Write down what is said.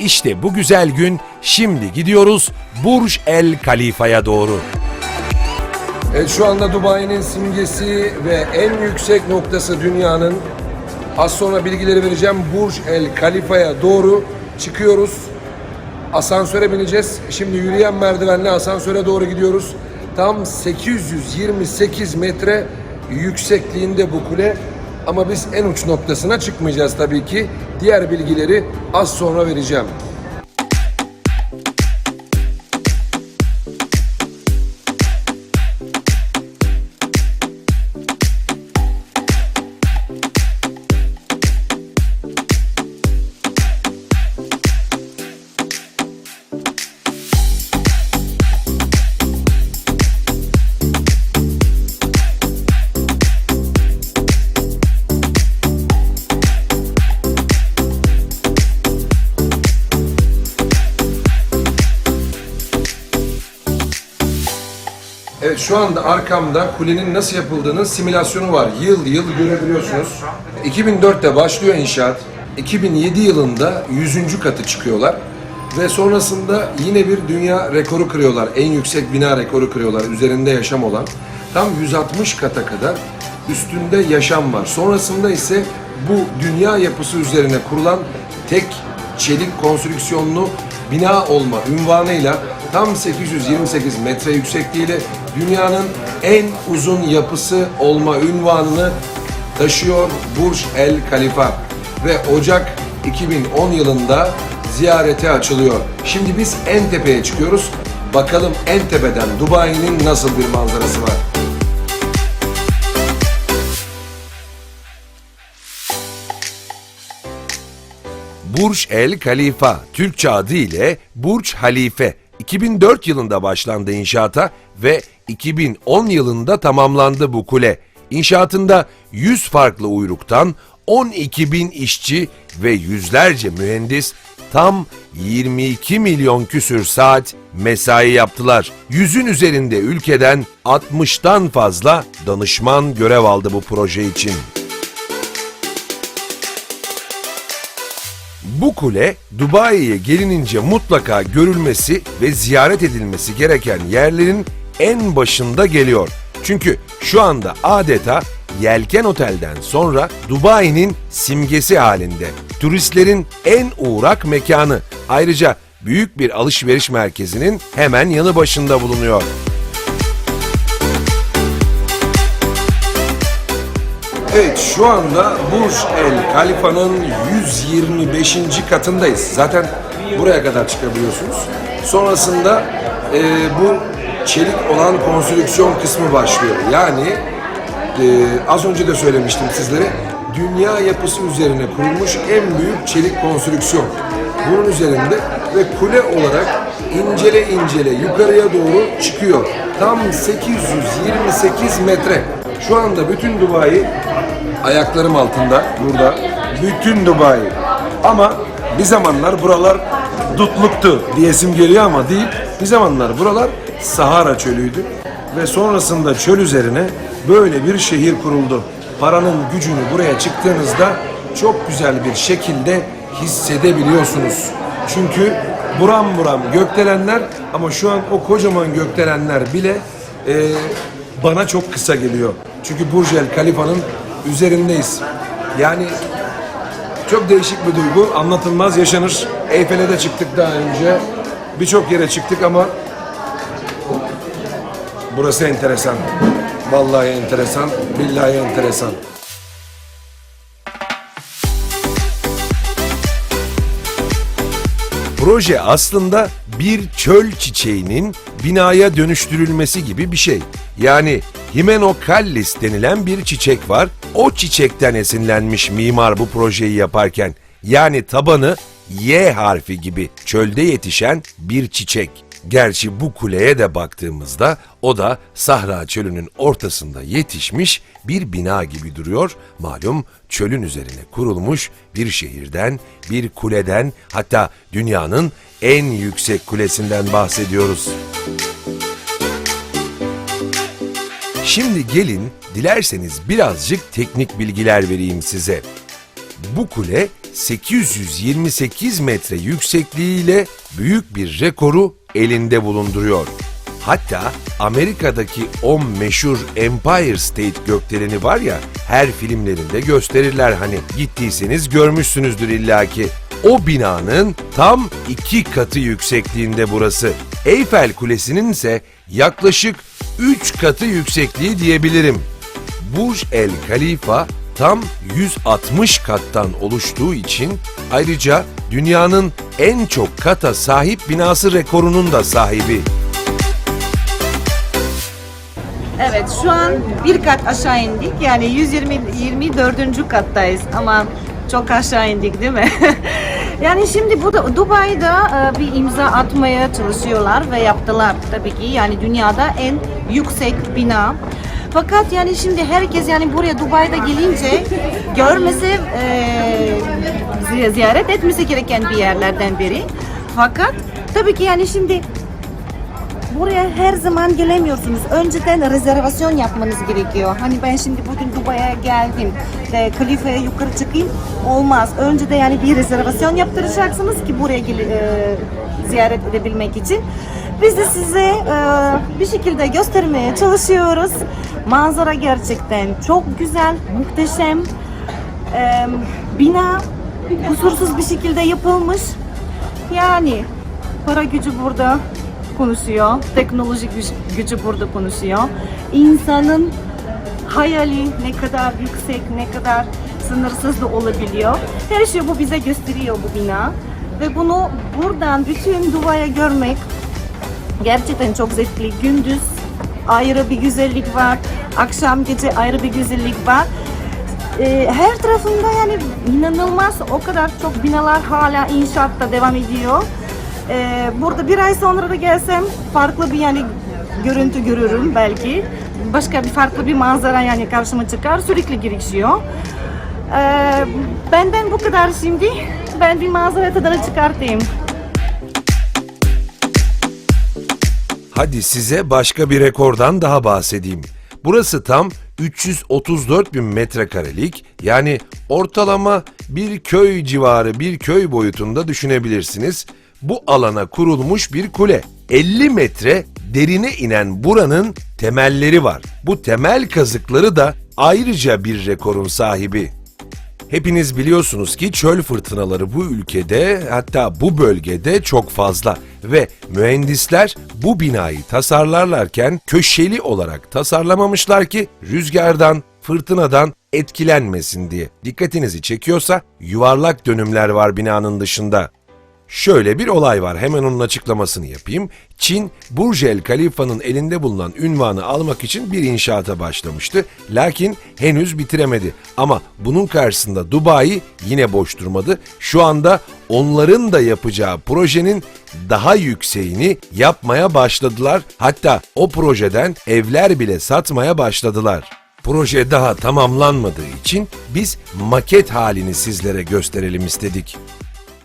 İşte bu güzel gün şimdi gidiyoruz Burj El Khalifa'ya doğru. Evet, şu anda Dubai'nin simgesi ve en yüksek noktası dünyanın. Az sonra bilgileri vereceğim. Burj El Khalifa'ya doğru çıkıyoruz. Asansöre bineceğiz. Şimdi yürüyen merdivenle asansöre doğru gidiyoruz. Tam 828 metre yüksekliğinde bu kule. Ama biz en uç noktasına çıkmayacağız tabii ki. Diğer bilgileri az sonra vereceğim. Evet şu anda arkamda kulenin nasıl yapıldığının simülasyonu var. Yıl yıl görebiliyorsunuz. 2004'te başlıyor inşaat. 2007 yılında 100. katı çıkıyorlar. Ve sonrasında yine bir dünya rekoru kırıyorlar. En yüksek bina rekoru kırıyorlar. Üzerinde yaşam olan. Tam 160 kata kadar üstünde yaşam var. Sonrasında ise bu dünya yapısı üzerine kurulan tek çelik konstrüksiyonlu bina olma ünvanıyla tam 828 metre yüksekliğiyle dünyanın en uzun yapısı olma ünvanını taşıyor Burj El Khalifa ve Ocak 2010 yılında ziyarete açılıyor. Şimdi biz en tepeye çıkıyoruz. Bakalım en tepeden Dubai'nin nasıl bir manzarası var. Burj El Khalifa, Türkçe adı ile Burj Halife. 2004 yılında başlandı inşaata ve 2010 yılında tamamlandı bu kule. İnşaatında 100 farklı uyruktan 12 bin işçi ve yüzlerce mühendis tam 22 milyon küsür saat mesai yaptılar. Yüzün üzerinde ülkeden 60'tan fazla danışman görev aldı bu proje için. Bu kule Dubai'ye gelinince mutlaka görülmesi ve ziyaret edilmesi gereken yerlerin en başında geliyor. Çünkü şu anda adeta Yelken Otel'den sonra Dubai'nin simgesi halinde. Turistlerin en uğrak mekanı. Ayrıca büyük bir alışveriş merkezinin hemen yanı başında bulunuyor. Evet şu anda Burj El Khalifa'nın 125. katındayız. Zaten buraya kadar çıkabiliyorsunuz. Sonrasında e, bu çelik olan konstrüksiyon kısmı başlıyor. Yani e, az önce de söylemiştim sizlere dünya yapısı üzerine kurulmuş en büyük çelik konstrüksiyon. Bunun üzerinde ve kule olarak incele incele yukarıya doğru çıkıyor. Tam 828 metre. Şu anda bütün Dubai ayaklarım altında burada. Bütün Dubai. Ama bir zamanlar buralar dutluktu diyesim geliyor ama değil. Bir zamanlar buralar Sahara çölüydü ve sonrasında çöl üzerine böyle bir şehir kuruldu. Paranın gücünü buraya çıktığınızda çok güzel bir şekilde hissedebiliyorsunuz. Çünkü buram buram gökdelenler ama şu an o kocaman gökdelenler bile e, bana çok kısa geliyor. Çünkü Burj El Khalifa'nın üzerindeyiz. Yani çok değişik bir duygu. Anlatılmaz yaşanır. Eyfel'e de çıktık daha önce. Birçok yere çıktık ama burası enteresan. Vallahi enteresan, billahi enteresan. Proje aslında bir çöl çiçeğinin binaya dönüştürülmesi gibi bir şey. Yani Himenokallis denilen bir çiçek var. O çiçekten esinlenmiş mimar bu projeyi yaparken. Yani tabanı Y harfi gibi çölde yetişen bir çiçek. Gerçi bu kuleye de baktığımızda o da Sahra çölünün ortasında yetişmiş bir bina gibi duruyor. Malum çölün üzerine kurulmuş bir şehirden, bir kuleden hatta dünyanın en yüksek kulesinden bahsediyoruz. Şimdi gelin dilerseniz birazcık teknik bilgiler vereyim size. Bu kule 828 metre yüksekliğiyle büyük bir rekoru elinde bulunduruyor. Hatta Amerika'daki o meşhur Empire State gökdeleni var ya her filmlerinde gösterirler hani gittiyseniz görmüşsünüzdür illaki. O binanın tam iki katı yüksekliğinde burası. Eyfel Kulesi'nin ise yaklaşık 3 katı yüksekliği diyebilirim. Burj El Khalifa tam 160 kattan oluştuğu için ayrıca dünyanın en çok kata sahip binası rekorunun da sahibi. Evet şu an bir kat aşağı indik. Yani 120 24. kattayız ama çok aşağı indik değil mi? yani şimdi bu da Dubai'de e, bir imza atmaya çalışıyorlar ve yaptılar tabii ki. Yani dünyada en yüksek bina. Fakat yani şimdi herkes yani buraya Dubai'de gelince görmesi, e, zi- ziyaret etmesi gereken bir yerlerden biri. Fakat tabii ki yani şimdi Buraya her zaman gelemiyorsunuz. Önceden rezervasyon yapmanız gerekiyor. Hani ben şimdi bugün Dubai'ye geldim ve kalifeye yukarı çıkayım. Olmaz. Önce de yani bir rezervasyon yaptıracaksınız ki buraya e, ziyaret edebilmek için. Biz de size e, bir şekilde göstermeye çalışıyoruz. Manzara gerçekten çok güzel, muhteşem. E, bina kusursuz bir şekilde yapılmış. Yani para gücü burada konuşuyor. Teknolojik güç- gücü burada konuşuyor. İnsanın hayali ne kadar yüksek, ne kadar sınırsız da olabiliyor. Her şey bu bize gösteriyor bu bina. Ve bunu buradan bütün Dubai'ye görmek gerçekten çok zevkli. Gündüz ayrı bir güzellik var. Akşam gece ayrı bir güzellik var. Ee, her tarafında yani inanılmaz o kadar çok binalar hala inşaatta devam ediyor. Ee, burada bir ay sonra da gelsem farklı bir yani görüntü görürüm belki. Başka bir farklı bir manzara yani karşıma çıkar. Sürekli girişiyor. Ee, benden bu kadar şimdi. Ben bir manzara tadını çıkartayım. Hadi size başka bir rekordan daha bahsedeyim. Burası tam 334 bin metrekarelik yani ortalama bir köy civarı bir köy boyutunda düşünebilirsiniz. Bu alana kurulmuş bir kule. 50 metre derine inen buranın temelleri var. Bu temel kazıkları da ayrıca bir rekorun sahibi. Hepiniz biliyorsunuz ki çöl fırtınaları bu ülkede hatta bu bölgede çok fazla ve mühendisler bu binayı tasarlarlarken köşeli olarak tasarlamamışlar ki rüzgardan, fırtınadan etkilenmesin diye. Dikkatinizi çekiyorsa yuvarlak dönümler var binanın dışında. Şöyle bir olay var hemen onun açıklamasını yapayım. Çin Burj El Khalifa'nın elinde bulunan ünvanı almak için bir inşaata başlamıştı. Lakin henüz bitiremedi. Ama bunun karşısında Dubai yine boş durmadı. Şu anda onların da yapacağı projenin daha yükseğini yapmaya başladılar. Hatta o projeden evler bile satmaya başladılar. Proje daha tamamlanmadığı için biz maket halini sizlere gösterelim istedik.